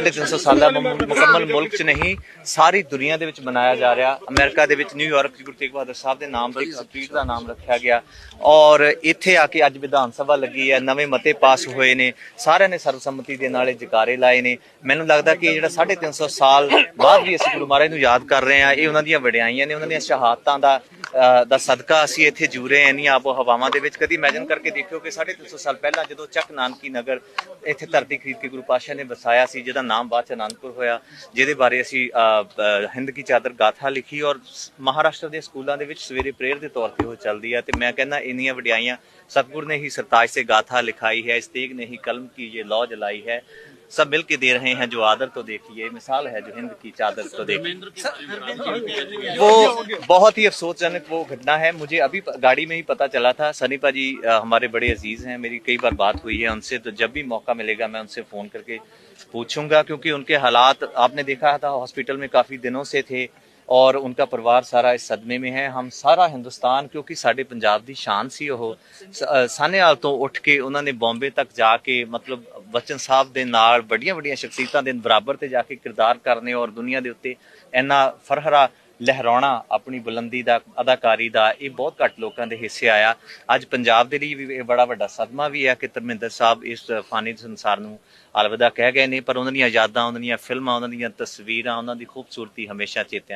350 ਸਾਲਾ ਮੁ- ਮੁਕੰਮਲ ਮੁਲਕ 'ਚ ਨਹੀਂ, ਸਾਰੀ ਦੁਨੀਆ ਦੇ ਵਿੱਚ ਮਨਾਇਆ ਜਾ ਰਿਹਾ। ਅਮਰੀਕਾ ਦੇ ਵਿੱਚ ਨਿਊਯਾਰਕ ਗੁਰੂ ਤੇਗ ਬਹਾਦਰ ਸਾਹਿਬ ਦੇ ਨਾਮ ਤੇ ਇੱਕ ਸਟਰੀਟ ਦਾ ਨਾਮ ਰੱਖਿਆ ਗਿਆ। ਔਰ ਇੱਥੇ ਆ ਕੇ ਅੱਜ ਵਿਧਾਨ ਸਭਾ ਲੱਗੀ ਹੈ, ਨਵੇਂ ਮਤੇ ਪਾਸ ਹੋਏ ਨੇ, ਸਾਰਿਆਂ ਨੇ ਸਰਬਸੰਮਤੀ ਦੇ ਨਾਲ ਇਹ ਜਕਾਰੇ ਲਾਏ ਨੇ। ਮੈਨੂੰ ਲੱਗਦਾ ਕਿ ਇਹ ਜਿਹੜਾ 350 ਸਾਲ ਬਾਅਦ ਵੀ ਅਸੀਂ ਗੁਰੂ ਮਹਾਰਾਜ ਨੂੰ ਯਾਦ ਕਰ ਰਹੇ ਹਾਂ, ਇਹ ਉਹਨਾਂ ਦੀਆਂ ਵਡਿਆਈਆਂ ਨੇ, ਉਹਨਾਂ ਦੀਆਂ ਸ਼ਹਾਦਤਾਂ ਦਾ ਦਾ ਸਦਕਾ ਅਸੀਂ ਇੱਥੇ ਜੂ ਰਹੇ ਨਹੀਂ ਆਪੋ ਹਵਾਵਾਂ ਦੇ ਵਿੱਚ। ਕਦੀ ਇਮੇਜਿਨ ਕਰਕੇ ਦੇਖਿਓ ਕਿ 350 ਸਾਲ ਪਹਿਲਾਂ ਜਦੋਂ ਚੱਕ ਨਾਨਕੀ ਨਗਰ ਇੱਥੇ ਧਰਤੀ ਖਰੀਦ ਕੇ ਗੁਰੂ ਪਾਤਸ਼ਾਹ ਨੇ ਵਸਾਇਆ ਸੀ, ਜਿਹਦਾ ਨਾਮ ਬਾਅਦ ਚ ਆਨੰਦਪੁਰ ਹੋਇਆ, ਜਿਹਦੇ ਬਾਰੇ ਅਸੀਂ ਹਿੰਦ ਕੀ ਚਾਦਰ ਗਾਥਾ ਲਿਖੀ ਔਰ ਮਹਾਰਾਸ਼ਟਰ ਦੇ ਸਕੂਲਾਂ ਦੇ ਵਿੱਚ ਸਵੇਰੇ ਪ੍ਰੇਅਰ ਦੇ ਤੌਰ ਤੇ ਉਹ ਚੱਲਦੀ ਆ। ਤੇ ਮੈਂ ਕਹਿੰਦਾ ਇੰਨੀਆਂ ਵਡਿਆਈਆਂ, ਸਤਗੁਰ ਨੇ ਹੀ ਸਰਤਾਜ ਸੇ ਗਾਥਾ ਲਿਖਾਈ ਹੈ ਇਸ ਤੇਗ ਨੇ ਹੀ ਕਲਮ ਕੀ ਇਹ ਲੌ ਜਲਾਈ ਹੈ। सब मिल के दे रहे हैं जो आदर तो देखिए मिसाल है जो हिंद की चादर तो देखिए वो बहुत ही अफसोसजनक वो घटना है मुझे अभी प- गाड़ी में ही पता चला था सनी पाजी अ, हमारे बड़े अजीज हैं मेरी कई बार बात हुई है उनसे तो जब भी मौका मिलेगा मैं उनसे फोन करके पूछूंगा क्योंकि उनके हालात आपने देखा था हॉस्पिटल में काफी दिनों से थे ਔਰ ਉਨਕਾ ਪਰਿਵਾਰ ਸਾਰਾ ਇਸ ਸਦਮੇ में है हम ਸਾਰਾ ਹਿੰਦੁਸਤਾਨ ਕਿਉਂਕਿ ਸਾਡੇ ਪੰਜਾਬ ਦੀ ਸ਼ਾਨ ਸੀ ਉਹ ਸ- ਅ, ਸਾਨੇਵਾਲ ਤੋਂ ਉੱਠ ਕੇ ਉਹਨਾਂ ਨੇ ਬੰਬੇ ਤੱਕ ਜਾ ਕੇ ਮਤਲਬ ਬਚਨ ਸਾਹਿਬ ਦੇ ਨਾਲ ਵੱਡੀਆਂ ਵੱਡੀਆਂ ਸ਼ਖਸੀਅਤਾਂ ਦੇ ਬਰਾਬਰ ਤੇ ਜਾ ਕੇ ਕਿਰਦਾਰ ਕਰਨੇ ਔਰ ਦੁਨੀਆ ਦੇ ਉੱਤੇ ਇੰਨਾ ਫਰਹਰਾ ਲਹਿਰਾਉਣਾ ਆਪਣੀ ਬੁਲੰਦੀ ਦਾ, ਅਦਾਕਾਰੀ ਦਾ ਇਹ ਬਹੁਤ ਘੱਟ ਲੋਕਾਂ ਦੇ ਹਿੱਸੇ ਆਇਆ। ਅੱਜ ਪੰਜਾਬ ਦੇ ਲਈ ਵੀ ਇਹ ਬੜਾ ਵੱਡਾ ਸਦਮਾ ਵੀ ਹੈ ਕਿ ਧਰਮਿੰਦਰ ਸਾਹਿਬ ਇਸ ਫਾਨੀ ਸੰਸਾਰ ਨੂੰ ਅਲਵਿਦਾ ਕਹਿ ਗਏ ਨੇ, ਪਰ ਉਹਨਾਂ ਦੀਆਂ ਯਾਦਾਂ, ਉਹਨਾਂ ਦੀਆਂ ਫਿਲਮਾਂ, ਉਹਨਾਂ ਦੀਆਂ ਤਸਵੀਰਾਂ, ਉਹਨਾਂ ਦੀ ਖੂਬਸੂਰਤੀ ਹਮੇਸ਼ਾ ਚੇਤਿਆਂ 'ਚ